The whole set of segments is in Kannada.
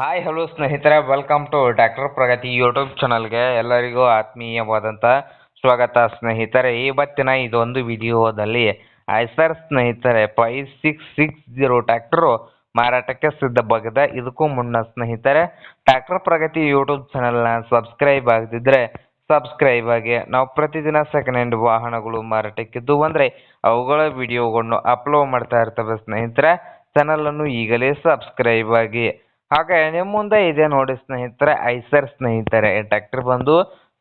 ಹಾಯ್ ಹಲೋ ಸ್ನೇಹಿತರೆ. Welcome to doctor Pragati YouTube ಚಾನಲ್ಗೆ ಎಲ್ಲರಿಗೂ ಆತ್ಮೀಯವಾದಂಥ ಸ್ವಾಗತ ಸ್ನೇಹಿತರೆ. ಇವತ್ತಿನ ಇದೊಂದು ವಿಡಿಯೋದಲ್ಲಿ ಐಸರ್ ಸ್ನೇಹಿತರೆ five six six zero tractor ಮಾರಾಟಕ್ಕೆ ಸಿದ್ಧವಾಗಿದೆ ಇದಕ್ಕೂ ಮುನ್ನ ಸ್ನೇಹಿತರೆ ಡಾಕ್ಟರ್ ಪ್ರಗತಿ ಯೂಟ್ಯೂಬ್ ಚಾನಲ್ನ ಸಬ್ಸ್ಕ್ರೈಬ್ ಆಗದಿದ್ದರೆ ಸಬ್ಸ್ಕ್ರೈಬ್ ಆಗಿ ನಾವು ಪ್ರತಿದಿನ ಸೆಕೆಂಡ್ ಹ್ಯಾಂಡ್ ವಾಹನಗಳು ಮಾರಾಟಕ್ಕಿದ್ದು ಅಂದರೆ ಅವುಗಳ ವಿಡಿಯೋಗಳನ್ನು ಅಪ್ಲೋಡ್ ಮಾಡ್ತಾ ಇರ್ತವೆ ಸ್ನೇಹಿತರೆ. ಚಾನಲನ್ನು ಈಗಲೇ ಸಬ್ಸ್ಕ್ರೈಬ್ ಆಗಿ ಹಾಗೆ ನಿಮ್ಮ ಮುಂದೆ ಇದೆ ನೋಡಿ ಸ್ನೇಹಿತರೆ, ಐಸರ್ ಸ್ನೇಹಿತರೆ. ಟ್ರ್ಯಾಕ್ಟರ್ ಬಂದು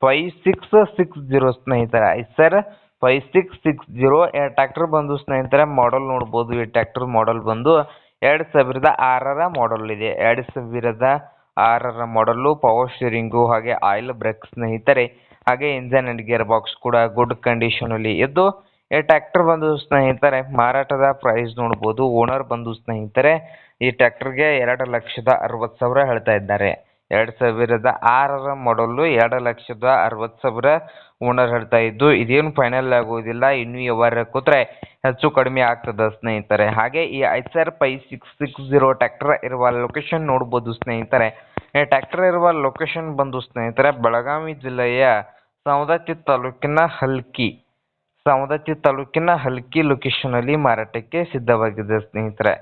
ಫೈವ್ ಸಿಕ್ಸ್ ಸಿಕ್ಸ್ ಜೀರೋ ಸ್ನೇಹಿತರೆ. Eicher five six six zero tractor ಬಂದು ಸ್ನೇಹಿತರೆ ಮಾಡಲ್ ನೋಡ್ಬೋದು. ಈ ಟ್ರ್ಯಾಕ್ಟರ್ ಮಾಡಲ್ ಬಂದು ಎರಡು ಸಾವಿರದ ಆರರ ಮಾಡಲ್ ಇದೆ. ಎರಡು ಸಾವಿರದ ಆರರ ಮಾಡಲ್ಲು ಪವರ್ ಸ್ಟೀರಿಂಗು ಹಾಗೆ ಆಯಿಲ್ ಬ್ರೇಕ್ ಸ್ನೇಹಿತರೆ. ಹಾಗೆ ಇಂಜನ್ ಅಂಡ್ ಗೇರ್ ಬಾಕ್ಸ್ ಕೂಡ ಗುಡ್ ಕಂಡೀಷನಲ್ಲಿ ಇದ್ದು ಈ ಟ್ರ್ಯಾಕ್ಟರ್ ಬಂದು ಸ್ನೇಹಿತರೆ, ಮಾರಾಟದ ಪ್ರೈಸ್ ನೋಡ್ಬೋದು ಓನರ್ ಬಂದು ಸ್ನೇಹಿತರೆ, ಈ ಟ್ರ್ಯಾಕ್ಟರ್ಗೆ ಎರಡು ಲಕ್ಷದ ಅರವತ್ತು ಸಾವಿರ ಹೇಳ್ತಾ ಇದ್ದಾರೆ. ಎರಡು ಸಾವಿರದ ಆರರ ಮಾಡಲ್ಲು ಎರಡು ಲಕ್ಷದ ಅರವತ್ತು ಸಾವಿರ ಓನರ್ ಹೇಳ್ತಾ ಇದ್ದು, ಇದೇನು ಫೈನಲ್ ಆಗುವುದಿಲ್ಲ ಇನ್ನೂ ವ್ಯವಹಾರ ಕೂತ್ರೆ ಹೆಚ್ಚು ಕಡಿಮೆ ಆಗ್ತದೆ ಸ್ನೇಹಿತರೆ. ಹಾಗೆ ಈ Eicher five six six zero tractor ಇರುವ ಲೊಕೇಶನ್ ನೋಡ್ಬೋದು ಸ್ನೇಹಿತರೆ. ಈ ಟ್ಯಾಕ್ಟರ್ ಇರುವ ಲೊಕೇಶನ್ ಬಂದು ಸ್ನೇಹಿತರೆ, ಬೆಳಗಾವಿ ಜಿಲ್ಲೆಯ ಸವದತ್ತಿ ತಾಲೂಕಿನ ಹಲ್ಕಿ. ಸವದತ್ತಿ ತಾಲೂಕಿನ ಹಲ್ಕಿ ಲೊಕೇಶನಲ್ಲಿ ಮಾರಾಟಕ್ಕೆ ಸಿದ್ಧವಾಗಿದೆ ಸ್ನೇಹಿತರೆ.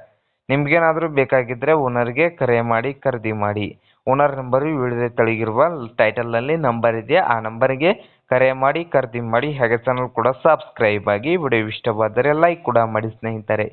ನಿಮ್ಗೇನಾದರೂ ಬೇಕಾಗಿದ್ದರೆ ಓನರ್ಗೆ ಕರೆ ಮಾಡಿ, ಖರೀದಿ ಮಾಡಿ. ಓನರ್ ನಂಬರು ವಿಡಿಯೋದ ಟೈಟಲ್ ಟೈಟಲ್ನಲ್ಲಿ ನಂಬರ್ ಇದೆ ಆ ನಂಬರಿಗೆ ಕರೆ ಮಾಡಿ, ಖರೀದಿ ಮಾಡಿ, ಹಾಗೆ ಚಾನಲ್ ಕೂಡ ಸಬ್ಸ್ಕ್ರೈಬ್ ಆಗಿ, ವಿಡಿಯೋ ಇಷ್ಟವಾದರೆ ಲೈಕ್ ಕೂಡ ಮಾಡಿ ಸ್ನೇಹಿತರೆ.